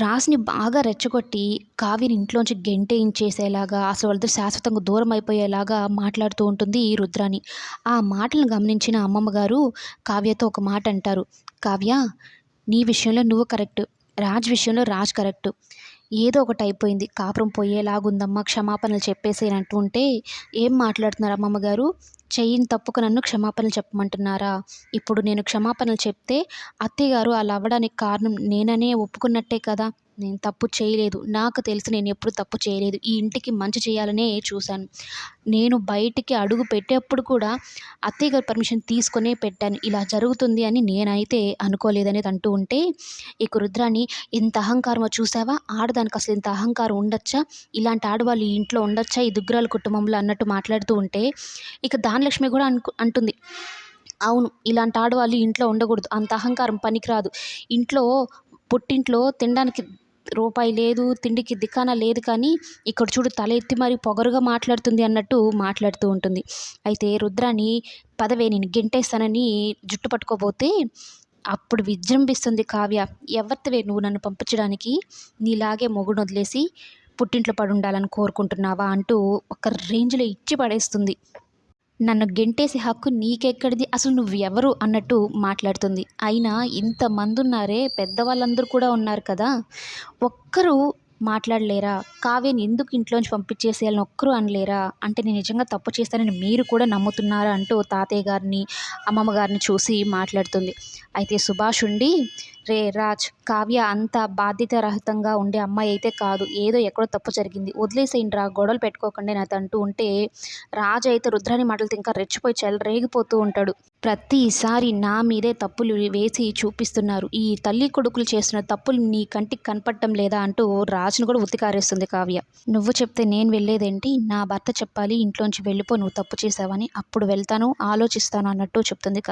రాజ్ని బాగా రెచ్చగొట్టి కావిని ఇంట్లోంచి గెంటేయించేసేలాగా అసలు వాళ్ళతో శాశ్వతంగా దూరం అయిపోయేలాగా మాట్లాడుతూ ఉంటుంది రుద్రాని ఆ మాటలను గమనించిన అమ్మమ్మ గారు కావ్యతో ఒక మాట అంటారు. కావ్య నీ విషయంలో నువ్వు కరెక్ట్ రాజ్ విషయంలో రాజ్ కరెక్ట్. ఏదో ఒకటి అయిపోయింది కాపురం పోయేలాగుందమ్మా క్షమాపణలు చెప్పేసేనంటూ ఉంటే ఏం మాట్లాడుతున్నారు అమ్మమ్మ గారు? చెయ్యిని తప్పుకు నన్ను క్షమాపణలు చెప్పమంటున్నారా? ఇప్పుడు నేను క్షమాపణలు చెప్తే అత్తయ్య గారు అలా అవ్వడానికి కారణం నేననే ఒప్పుకున్నట్టే కదా? నేను తప్పు చేయలేదు. నాకు తెలిసి నేను ఎప్పుడు తప్పు చేయలేదు. ఈ ఇంటికి మంచి చేయాలనే చూశాను. నేను బయటికి అడుగు పెట్టేప్పుడు కూడా అత్తయ్య గారి పర్మిషన్ తీసుకొనే పెట్టాను. ఇలా జరుగుతుంది అని నేనైతే అనుకోలేదనేది అంటూ ఉంటే ఇక రుద్రాని ఇంత అహంకారమో చూసావా? ఆడదానికి అసలు ఇంత అహంకారం ఉండొచ్చా? ఇలాంటి ఆడవాళ్ళు ఈ ఇంట్లో ఉండొచ్చా? ఈ దుగ్గరాల కుటుంబంలో? అన్నట్టు మాట్లాడుతూ ఉంటే ఇక దాని దానలక్ష్మి కూడా అనుకు అంటుంది. అవును ఇలాంటి ఆడవాళ్ళు ఇంట్లో ఉండకూడదు. అంత అహంకారం పనికిరాదు. ఇంట్లో పుట్టింట్లో తినడానికి రూపాయి లేదు తిండికి దిక్కాన లేదు కానీ ఇక్కడ చూడు తల ఎత్తి మరి పొగరుగా మాట్లాడుతుంది అన్నట్టు మాట్లాడుతూ ఉంటుంది. అయితే రుద్రాని పదవే నేను గెంటేస్తానని జుట్టు పట్టుకోబోతే అప్పుడు విజృంభిస్తుంది కావ్య. ఎవరితవే నువ్వు నన్ను పంపించడానికి? నీలాగే మొగుడు వదిలేసి పుట్టింట్లో పడి ఉండాలని కోరుకుంటున్నావా? అంటూ ఒక రేంజ్లో ఇచ్చి పడేస్తుంది. నన్ను గెంటేసే హక్కు నీకెక్కడిది? అసలు నువ్వు ఎవరు? అన్నట్టు మాట్లాడుతుంది. అయినా ఇంతమంది ఉన్నారే పెద్దవాళ్ళందరూ కూడా ఉన్నారు కదా. ఒక్కరు మాట్లాడలేరా? కావ్యని ఎందుకు ఇంట్లోంచి పంపించేసేయాలని ఒక్కరూ అనలేరా? అంటే నేను నిజంగా తప్పు చేస్తానని మీరు కూడా నమ్ముతున్నారా? అంటూ తాతయ్య గారిని అమ్మమ్మ గారిని చూసి మాట్లాడుతుంది. అయితే సుభాష్ ఉండి రే రాజ్ కావ్య అంత బాధ్యతారహితంగా ఉండే అమ్మాయి అయితే కాదు. ఏదో ఎక్కడో తప్పు జరిగింది. వదిలేసేయండి రా గొడవలు పెట్టుకోకండి నాతో అంటూ ఉంటే రాజు అయితే రుద్రాని మాటలతో ఇంకా రెచ్చిపోయి చెలరేగిపోతూ ఉంటాడు. ప్రతిసారి నా మీదే తప్పులు వేసి చూపిస్తున్నారు. ఈ తల్లి కొడుకులు చేస్తున్న తప్పులు నీ కంటికి కనపడటం లేదా అంటూ రాజును కూడా ఉతికారేస్తుంది కావ్య. నువ్వు చెప్తే నేను వెళ్ళేదేంటి? నా భర్త చెప్పాలి ఇంట్లోంచి వెళ్ళిపో నువ్వు తప్పు చేసావని అప్పుడు వెళ్తాను ఆలోచిస్తాను అన్నట్టు చెప్తుంది కావ్య.